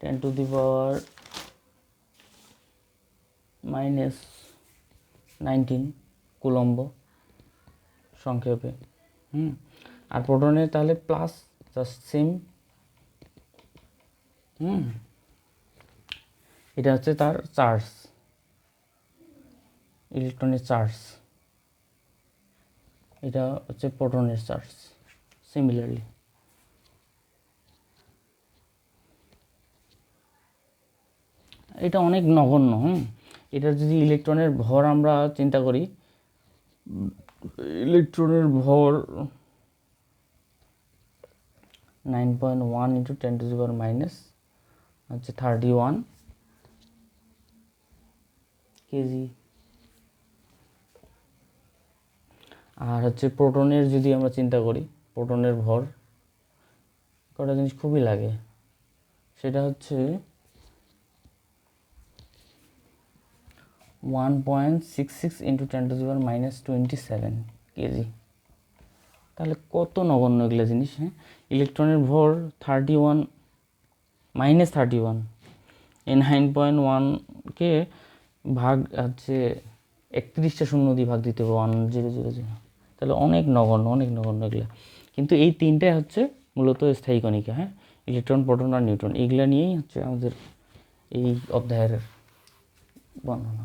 Ten to the power minus nineteen coulomb সংক্ষেপে, হুম? আর প্রোটনের তাহলে plus just same হুম? এটা হচ্ছে তার চার্জ ইলেকট্রনের চার্জ এটা হচ্ছে প্রোটনের চার্জ সিমিলারলি এটা অনেক নগণ্য, হুম? এটা যদি ইলেকট্রনের ভর আমরা চিন্তা করি, ইলেকট্রনের ভর nine point one into ten to zipper minus হচ্ছে থার্টি ওয়ান কেজি আর হচ্ছে প্রোটনের যদি আমরা চিন্তা করি, প্রোটনের ভর, কটা জিনিস খুবই লাগে, সেটা হচ্ছে one point six six into ten to zipper minus twenty seven KG তাহলে কত নগণ্য এগুলো জিনিস হ্যাঁ? ইলেকট্রনের ভর thirty one minus thirty one এ নাইন পয়েন্ট ওয়ানকে ভাগ, হচ্ছে একত্রিশটা শূন্য দিয়ে ভাগ দিতে হবে ওয়ান জিরো জিরো জিরো তাহলে অনেক নগণ্য অনেক নগণ্য এগুলো। কিন্তু এই তিনটাই হচ্ছে মূলত স্থায়ী কণিকা হ্যাঁ? ইলেকট্রন প্রোটন আর নিউট্রন এইগুলা নিয়েই হচ্ছে আমাদের এই অধ্যায়ের বর্ণনা।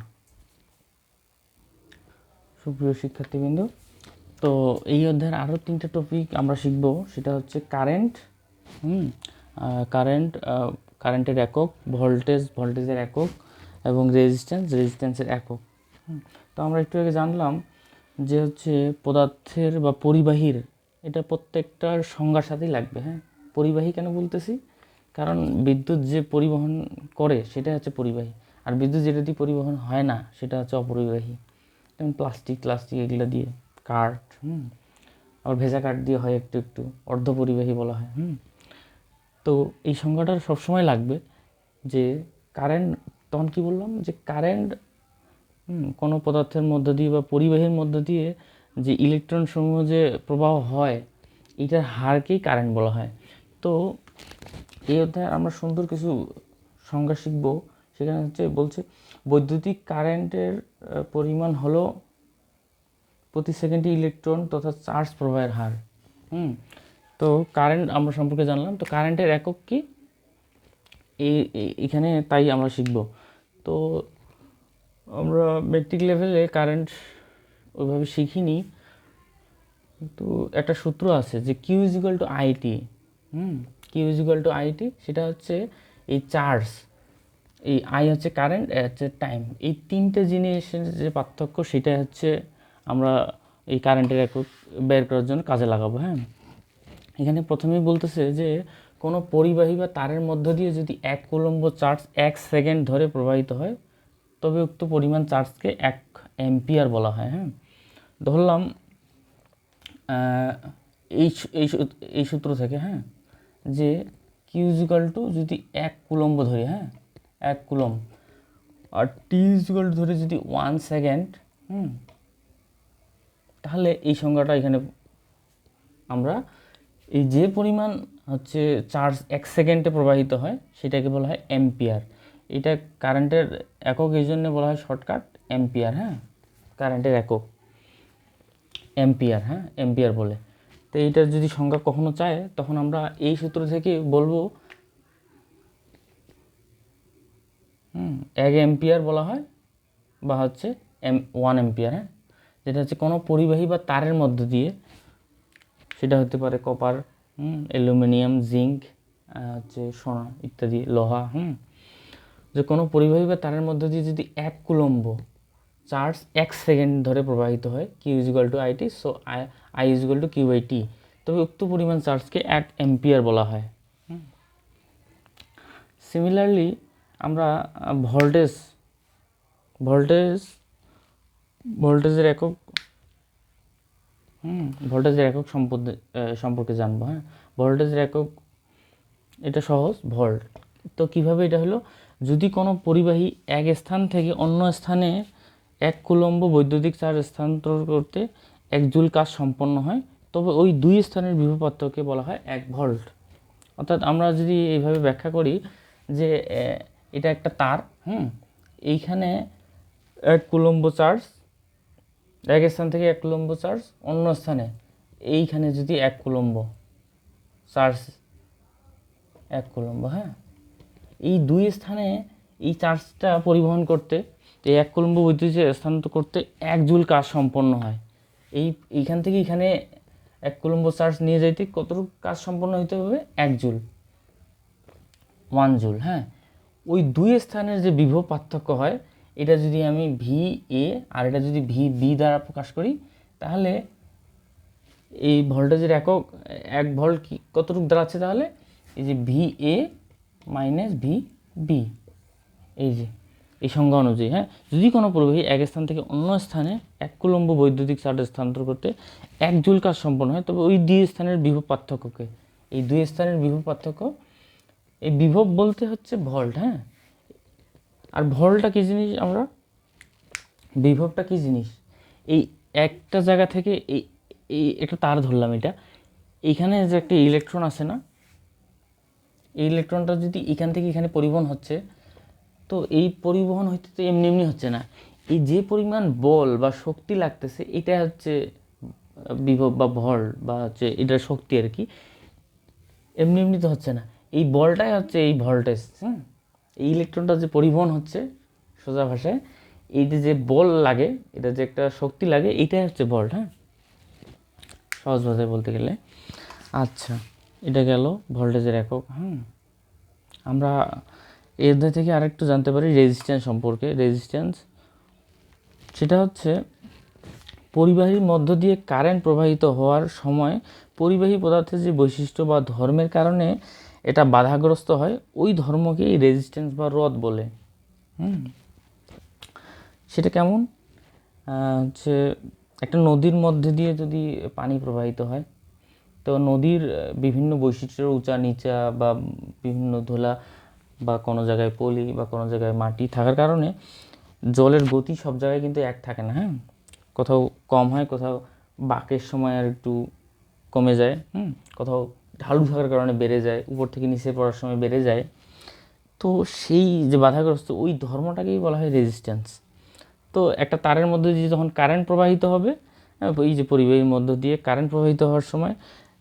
সুপ্রিয় শিক্ষার্থীবৃন্দ, তো এই অধ্যায়ের আরও তিনটে টপিক আমরা শিখব। সেটা হচ্ছে কারেন্ট হুম কারেন্ট কারেন্টের একক ভোল্টেজ ভোল্টেজের একক এবং রেজিস্ট্যান্স রেজিস্ট্যান্সের একক তো আমরা একটু আগে জানলাম যে হচ্ছে পদার্থের বা পরিবাহীর এটা প্রত্যেকটার সংজ্ঞার সাথেই লাগবে হ্যাঁ? পরিবাহী কেন বলতেছি? কারণ বিদ্যুৎ যে পরিবহন করে সেটা হচ্ছে পরিবাহী। আর বিদ্যুৎ যেটা দিয়ে পরিবহন হয় না, সেটা হচ্ছে অপরিবাহী। যেমন প্লাস্টিক প্লাস্টিক এগুলো দিয়ে কাঠ, হুম, আবার ভেজা কাঠ দিয়ে হয় একটু একটু অর্ধ পরিবাহী বলা হয়, হুম। তো এই সংজ্ঞাটা সবসময় লাগবে যে কারেন্ট তখন কি বললাম? যে কারেন্ট কোনো পদার্থের মধ্য দিয়ে বা পরিবাহীর মধ্য দিয়ে যে ইলেকট্রন সমূহ যে প্রবাহ হয়, এটার হারকেই কারেন্ট বলা হয়। তো এই অধ্যায়ে আমরা সুন্দর কিছু সংজ্ঞা শিখব। সেখানে হচ্ছে বলছে, বৈদ্যুতিক কারেন্টের পরিমাণ হলো প্রতি সেকেন্ডে ইলেকট্রন তথা চার্জ প্রবাহের হার। হুম, তো কারেন্ট আমরা সম্পর্কে জানলাম, তো কারেন্টের একক কি? এই এখানে তাই আমরা শিখব। তো আমরা মেট্রিক লেভেলে কারেন্ট ওইভাবে শিখিনি, কিন্তু একটা সূত্র আছে যে Q is to IT hmm Q is to IT সেটা হচ্ছে এই চার্জ। এই আই হচ্ছে কারেন্ট হচ্ছে টাইম এই তিনটে জিনিসের যে পার্থক্য সেটা হচ্ছে আমরা এই কারেন্টের একক বের করার জন্য কাজে লাগাবো হ্যাঁ? এখানে প্রথমেই বলতেছে যে, কোনো পরিবাহী বা তারের মধ্য দিয়ে যদি এক কুলম্ব চার্জ এক সেকেন্ড ধরে প্রবাহিত হয়, তবে উক্ত পরিমাণ চার্জকে এক অ্যাম্পিয়ার বলা হয় হ্যাঁ? ধরলাম এই এই সূত্র থেকে হ্যাঁ? যে কিউজিক্যাল টু যদি এক কুলম্ব ধরি হ্যাঁ? এক কুলম্ব। আর টি ইজিক্যাল ধরে যদি ওয়ান সেকেন্ড হুম, তাহলে এই সংখ্যাটা এখানে আমরা এই যে পরিমাণ হচ্ছে চার্জ এক সেকেন্ডে প্রবাহিত হয়, সেটাকে বলা হয় অ্যাম্পিয়ার এটা কারেন্টের একক এই জন্য বলা হয় শর্টকাট অ্যাম্পিয়ার হ্যাঁ? কারেন্টের একক। অ্যাম্পিয়ার হ্যাঁ? অ্যাম্পিয়ার বলে। তো এইটার যদি সংখ্যা কখনো চায়, তখন আমরা এই সূত্র থেকে বলব হুম, এক অ্যাম্পিয়ার বলা হয়, বা হচ্ছে এম ওয়ান অ্যাম্পিয়ার হ্যাঁ? যেটা হচ্ছে কোনো পরিবাহী বা তারের মধ্য দিয়ে, সেটা হতে পারে কপার অ্যালুমিনিয়াম জিঙ্ক হচ্ছে সোনা ইত্যাদি, লোহা, হুম। যে কোনো পরিবাহী বা তারের মধ্য দিয়ে যদি এক কুলম্ব চার্জ এক সেকেন্ড ধরে প্রবাহিত হয় Q is equal to IT so I I is equal to Q I T তবে উক্ত পরিমাণ চার্জকে এক অ্যাম্পিয়ার বলা হয় সিমিলারলি ভোল্টেজ ভোল্টেজ ভোল্টেজের একক, হুম ভোল্টেজের একক সম্পর্কে সম্পর্কে জানব হ্যাঁ? ভোল্টেজের একক, এটা সহজ ভোল্ট তো কীভাবে এটা হলো? যদি কোনো পরিবাহী এক স্থান থেকে অন্য স্থানে এক কুলম্ব বৈদ্যুতিক চার্জ স্থানান্তর করতে এক জুল কাজ সম্পন্ন হয়, তবে ওই দুই স্থানের বিভব বলা হয় এক ভোল্ট অর্থাৎ আমরা যদি এইভাবে ব্যাখ্যা করি যে এটা একটা তার। হুম। এইখানে এক কুলম্ব চার্জ এক স্থান থেকে এক কুলম্ব চার্জ অন্য স্থানে এইখানে যদি এক কুলম্ব চার্জ এক কুলম্ব হ্যাঁ? এই দুই স্থানে এই চার্জটা পরিবহন করতে এই এক কুলম্ব বৈদ্যুতিক স্থানান্তর করতে এক জুল কাজ সম্পন্ন হয়। এই এইখান থেকে এখানে এক কুলম্ব চার্জ নিয়ে যাইতে কতটুকু কাজ সম্পন্ন হইতে হবে? এক জুল ওয়ান জুল হ্যাঁ? ওই দুই স্থানের যে বিভব পার্থক্য হয়, এটা যদি আমি ভি এ আর এটা যদি ভি বি দ্বারা প্রকাশ করি, তাহলে এই ভোল্টেজের একক, এক ভোল্ট কি, কতটুকু দাঁড়াচ্ছে তাহলে? এই যে V A minus V B এই যে, এই সংজ্ঞা অনুযায়ী হ্যাঁ? যদি কোনো প্রবাহী এক স্থান থেকে অন্য স্থানে এক কুলম্ব বৈদ্যুতিক চার্জ স্থানান্তর করতে এক জুল কাজ সম্পন্ন হয়, তবে ওই দুই স্থানের বিভব পার্থক্যকে, এই দুই স্থানের বিভব পার্থক্য এই বিভব বলতে হচ্ছে ভল্ট হ্যাঁ? আর ভল্টটা কী জিনিস আমরা? বিভবটা কী জিনিস? এই একটা জায়গা থেকে এই এই একটা তার ধরলাম এটা। এইখানে যে একটা ইলেকট্রন আছে না, এই ইলেকট্রনটা যদি এখান থেকে এখানে পরিবহন হচ্ছে, তো এই পরিবহন হইতে তো এমনি এমনি হচ্ছে না। এই যে পরিমাণ বল বা শক্তি লাগতেছে, এটা হচ্ছে বিভব বা ভর বা হচ্ছে এটার শক্তি আর কি। এমনি এমনি তো হচ্ছে না। এই বলটাই হচ্ছে এই ভোল্টেজ হ্যাঁ এই ইলেকট্রনটা যে পরিবহন হচ্ছে সোজা ভাষায়, এইটা যে বল লাগে, এটা যে একটা শক্তি লাগে এটাই হচ্ছে ভল্ট হ্যাঁ? সহজ ভাষায় বলতে গেলে। আচ্ছা এটা গেল ভোল্টেজের একক হ্যাঁ আমরা এই অধ্যায় থেকে আরেকটু জানতে পারি রেজিস্ট্যান্স সম্পর্কে। রেজিস্ট্যান্স সেটা হচ্ছে পরিবাহীর মধ্য দিয়ে কারেন্ট প্রবাহিত হওয়ার সময় পরিবাহী পদার্থের যে বৈশিষ্ট্য বা ধর্মের কারণে এটা বাধাগ্রস্ত হয় ওই ধর্মকেই রেজিস্ট্যান্স বা রদ বলে। হুম? সেটা কেমন? হচ্ছে একটা নদীর মধ্যে দিয়ে যদি পানি প্রবাহিত হয়, তো নদীর বিভিন্ন বৈশিষ্ট্যের উঁচা নিচা বা বিভিন্ন ধোলা বা কোনো জায়গায় পলি বা কোনো জায়গায় মাটি থাকার কারণে জলের গতি সব জায়গায় কিন্তু এক থাকে না হ্যাঁ? কোথাও কম হয়, কোথাও বাঁকের সময় আর একটু কমে যায়, হুম? কোথাও ঢালু থাকার কারণে বেড়ে যায়, উপর থেকে নিচে পড়ার সময় বেড়ে যায়। তো সেই যে বাধাগ্রস্ত, ওই ধর্মটাকেই বলা হয় রেজিস্ট্যান্স তো একটা তারের মধ্যে দিয়ে যখন কারেন্ট প্রবাহিত হবে এই যে পরিবাহীর মধ্য দিয়ে কারেন্ট প্রবাহিত হওয়ার সময়,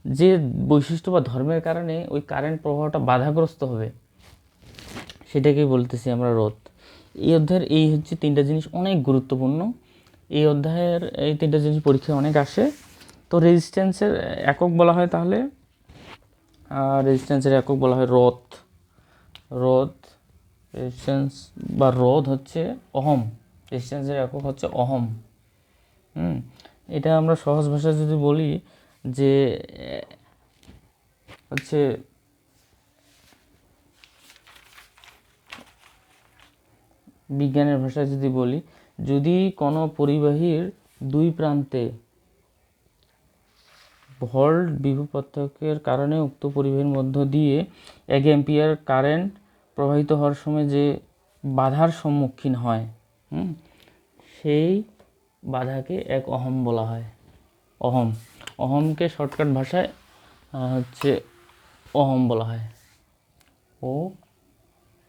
যে বৈশিষ্ট্য বা ধর্মের কারণে ওই কারেন্ট প্রবাহটা বাধাগ্রস্ত হবে, সেটাকেই বলতেছি আমরা রোধ। এই অধ্যায়ের এই হচ্ছে তিনটা জিনিস অনেক গুরুত্বপূর্ণ। এই অধ্যায়ের এই তিনটা জিনিস পরীক্ষায় অনেক আসে। তো রেজিস্ট্যান্সের একক বলা হয় তাহলে রেজিস্ট্যান্সের একক বলা হয় রোধ। রোধ রেজিস্ট্যান্স বা রোধ হচ্ছে অহম। রেজিস্ট্যান্সের একক হচ্ছে অহম। হুম? এটা আমরা সহজ ভাষায় যদি বলি যে, হচ্ছে বিজ্ঞানের ভাষায় যদি বলি, যদি কোনো পরিবাহীর দুই প্রান্তে ভোল্ট বিভব কারণে উক্ত পরিবাহীর মধ্য দিয়ে এক অ্যাম্পিয়ার কারেন্ট প্রবাহিত হওয়ার সময় যে বাধার সম্মুখীন হয় সেই বাধাকে এক অহম বলা হয়। অহম। অহমকে শর্টকাট ভাষায় হচ্ছে অহম বলা হয়। ও,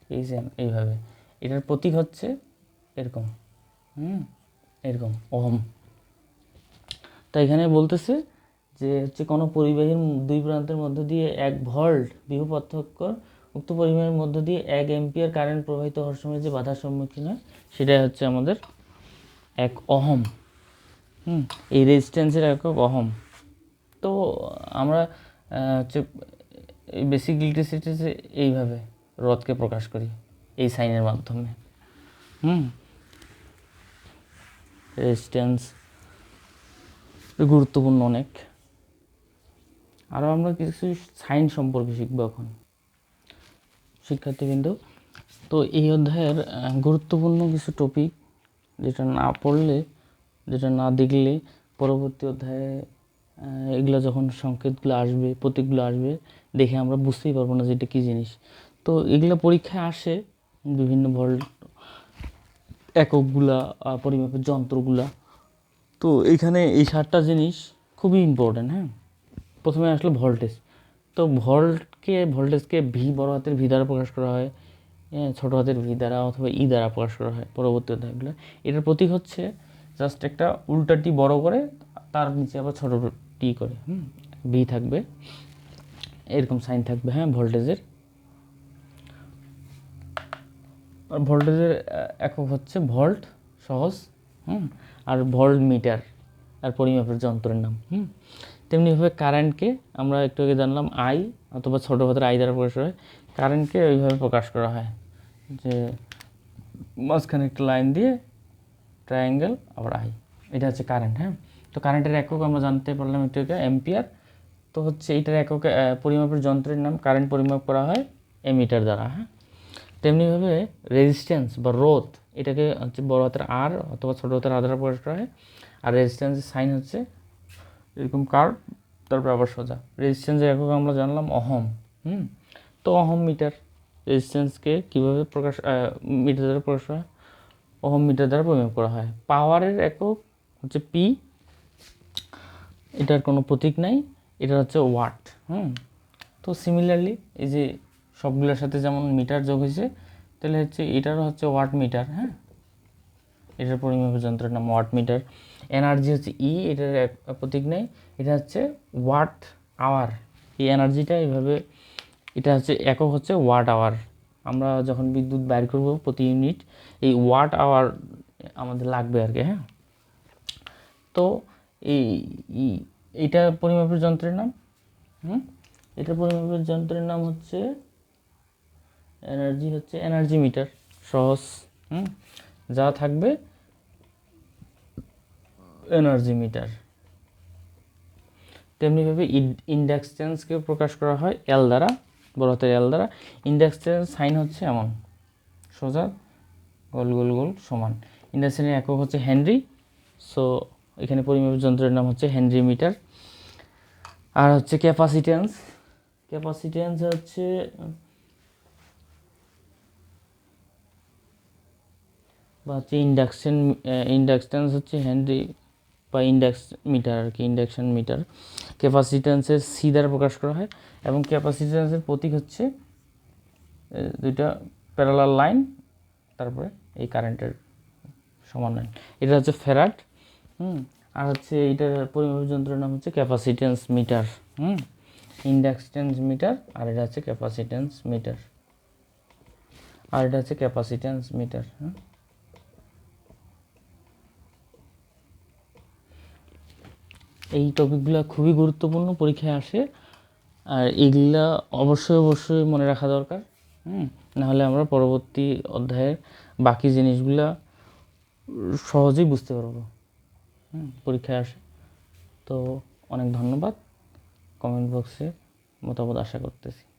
এই যে এইভাবে। এটার প্রতীক হচ্ছে এরকম, হুম, এরকম, অহম। তা এখানে বলতেছে যে হচ্ছে কোনো পরিবাহীর দুই প্রান্তের মধ্য দিয়ে এক ভল্ট বিভব পার্থক্য উক্ত পরিবাহীর মধ্য দিয়ে এক এম্পিয়ার কারেন্ট প্রবাহিত হওয়ার সময় যে বাধার সম্মুখীন হয়, সেটাই হচ্ছে আমাদের এক অহম। হুম, এই রেজিস্ট্যান্সের একক অহম। তো আমরা হচ্ছে বেসিক ইলেকট্রিসিটিতে এইভাবে রথকে প্রকাশ করি, এই সাইনের মাধ্যমে। হুম রেজিস্ট্যান্স গুরুত্বপূর্ণ অনেক। আরও আমরা কিছু সাইন সম্পর্কে শিখব এখন। শিক্ষার্থীবৃন্দ, তো এই অধ্যায়ের গুরুত্বপূর্ণ কিছু টপিক যেটা না পড়লে, যেটা না দেখলে পরবর্তী অধ্যায়ে এগুলো যখন সংকেতগুলো আসবে, প্রতীকগুলো আসবে, দেখে আমরা বুঝতেই পারব না যে এটা কী জিনিস। তো এগুলো পরীক্ষায় আসে বিভিন্ন ভোল্ট এককগুলা পরিমাপের যন্ত্রগুলা। তো এখানে এই সাতটা জিনিস খুবই ইম্পর্ট্যান্ট হ্যাঁ? প্রথমে আসলো ভোল্টেজ। তো ভোল্ট কারেন্টকে ভোল্টেজকে ভি বড় হাতের ভি দ্বারা প্রকাশ করা হয় হ্যাঁ, ছোট হাতের ভি দ্বারা অথবা ই দ্বারা প্রকাশ করা হয় পরবর্তী অধ্যায়গুলো। এটার প্রতীক হচ্ছে জাস্ট একটা উল্টাটি বড় করে তার নিচে আবার ছোটো টি করে হুম ভি থাকবে। এরকম সাইন থাকবে হ্যাঁ ভোল্টেজের। আর ভোল্টেজের একক হচ্ছে ভোল্ট সহজ হুম আর ভোল্ট মিটার। আর পরিমাপের যন্ত্রের নাম, হুম? তেমনিভাবে কারেন্টকে আমরা একটু আগে জানলাম আই অথবা ছোটো হাতের আই দ্বারা প্রকাশ হয়। কারেন্টকে ওইভাবে প্রকাশ করা হয় যে মাঝখানে একটা লাইন দিয়ে ট্রায়াঙ্গেল আবার আই এটা হচ্ছে কারেন্ট হ্যাঁ? তো কারেন্টের একক আমরা জানতে পারলাম একটু আগে এম্পিয়ার তো হচ্ছে এইটার একক পরিমাপের যন্ত্রের নাম কারেন্ট পরিমাপ করা হয় এমিটার দ্বারা হ্যাঁ? তেমনিভাবে রেজিস্ট্যান্স বা রোধ, এটাকে হচ্ছে বড় হাতের আর অথবা ছোটো হাতের আধারা প্রকাশ করা হয়। আর রেজিস্ট্যান্সের সাইন হচ্ছে এরকম কার্ভ তারপর আবার সোজা। রেজিস্ট্যান্সের একক আমরা জানলাম অহম, হুম? তো অহম মিটার রেজিস্ট্যান্সকে কীভাবে প্রকাশ মিটার দ্বারা প্রকাশ হয়? অহম মিটার দ্বারা পরিমাপ করা হয়। পাওয়ারের একক হচ্ছে পি এটার কোনো প্রতীক নাই এটা হচ্ছে ওয়াট হুম? তো সিমিলারলি এই যে সবগুলোর সাথে যেমন মিটার যোগ হয়েছে, তাহলে হচ্ছে এটারও হচ্ছে ওয়াট মিটার হ্যাঁ? এটার পরিমাপের যন্ত্রের নাম ওয়াট মিটার এনার্জি হচ্ছে ই এটার এক প্রতীক নেই। এটা হচ্ছে ওয়াট আওয়ার এই এনার্জিটা এইভাবে, এটা হচ্ছে একক হচ্ছে ওয়াট আওয়ার আমরা যখন বিদ্যুৎ বাইর করব প্রতি ইউনিট, এই ওয়াট আওয়ার আমাদের লাগবে আর কি হ্যাঁ? তো এই এইটা পরিমাপের যন্ত্রের নাম? হুম? এটা পরিমাপের যন্ত্রের নাম হচ্ছে এনার্জি হচ্ছে এনার্জি মিটার সহজ, হুম? যা থাকবে এনার্জি মিটার তেমনিভাবে ইন্ডাকটেন্সকে প্রকাশ করা হয় এল দ্বারা বড় হাতের এল দ্বারা। ইন্ডাকটেন্স সাইন হচ্ছে এমন, সোজা, গোল গোল গোল, সমান। ইন্ডাকশনের একক হচ্ছে হেনরি সো এখানে পরিমাপের যন্ত্রের নাম হচ্ছে হেনরি মিটার। আর হচ্ছে ক্যাপাসিটেন্স ক্যাপাসিটেন্স হচ্ছে, বা হচ্ছে ইন্ডাকশন ইন্ডাকটেন্স হচ্ছে হেনরি বা ইন্ডাক্স মিটার আর কি ইন্ডাকশান মিটার ক্যাপাসিটেন্সের সি দ্বারা প্রকাশ করা হয় এবং ক্যাপাসিটেন্সের প্রতীক হচ্ছে দুইটা প্যারালাল লাইন তারপরে এই কারেন্টের সমান লাইন এটা হচ্ছে ফেরাট হুম, আর হচ্ছে এইটার পরিমাপ যন্ত্রের নাম হচ্ছে ক্যাপাসিটেন্স মিটার হুম ইন্ডাকটেন্স মিটার আর এটা হচ্ছে ক্যাপাসিটেন্স মিটার আর এটা হচ্ছে ক্যাপাসিটেন্স মিটার হ্যাঁ এই টপিকগুলো খুবই গুরুত্বপূর্ণ, পরীক্ষায় আসে। আর এগুলো অবশ্যই অবশ্যই মনে রাখা দরকার, হুম? নাহলে আমরা পরবর্তী অধ্যায়ের বাকি জিনিসগুলা সহজেই বুঝতে পারব, হুম? পরীক্ষায় আসে। তো অনেক ধন্যবাদ। কমেন্ট বক্সে মতামত আশা করতেছি।